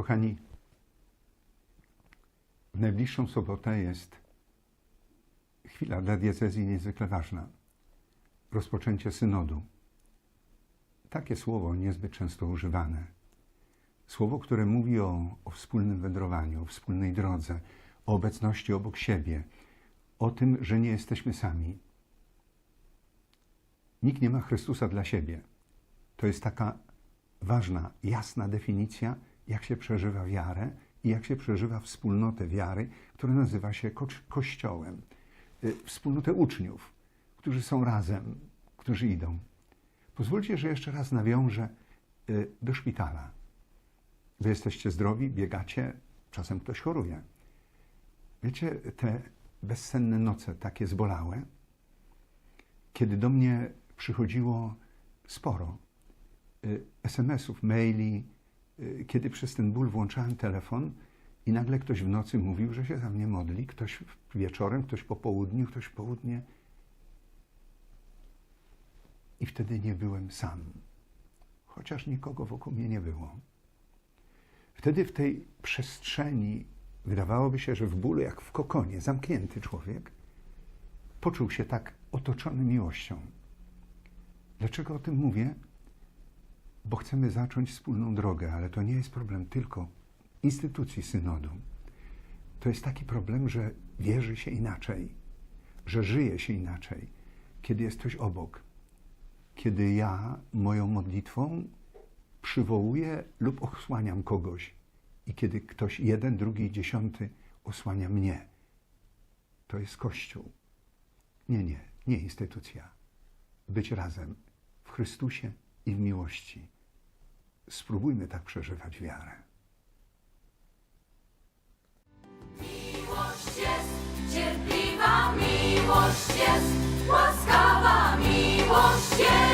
Kochani, w najbliższą sobotę jest chwila dla diecezji niezwykle ważna. Rozpoczęcie synodu. Takie słowo niezbyt często używane. Słowo, które mówi o, o wspólnym wędrowaniu, o wspólnej drodze, o obecności obok siebie, o tym, że nie jesteśmy sami. Nikt nie ma Chrystusa dla siebie. To jest taka ważna, jasna definicja, jak się przeżywa wiarę i jak się przeżywa wspólnotę wiary, która nazywa się ko- Kościołem. Y, Wspólnotę uczniów, którzy są razem, którzy idą. Pozwólcie, że jeszcze raz nawiążę y, do szpitala. Wy jesteście zdrowi, biegacie, czasem ktoś choruje. Wiecie, te bezsenne noce, takie zbolałe, kiedy do mnie przychodziło sporo y, SMS-ów, maili, kiedy przez ten ból włączałem telefon i nagle ktoś w nocy mówił, że się za mnie modli, ktoś wieczorem, ktoś po południu, ktoś południe. I wtedy nie byłem sam, chociaż nikogo wokół mnie nie było. Wtedy w tej przestrzeni wydawałoby się, że w bólu, jak w kokonie, zamknięty człowiek, poczuł się tak otoczony miłością. Dlaczego o tym mówię? Bo chcemy zacząć wspólną drogę, ale to nie jest problem tylko instytucji synodu. To jest taki problem, że wierzy się inaczej, że żyje się inaczej, kiedy jest ktoś obok. Kiedy ja moją modlitwą przywołuję lub osłaniam kogoś i kiedy ktoś jeden, drugi, dziesiąty osłania mnie. To jest Kościół. Nie, nie, nie instytucja. Być razem w Chrystusie i w miłości spróbujmy tak przeżywać wiarę. Miłość jest cierpliwa, miłość jest łaskawa, miłość jest.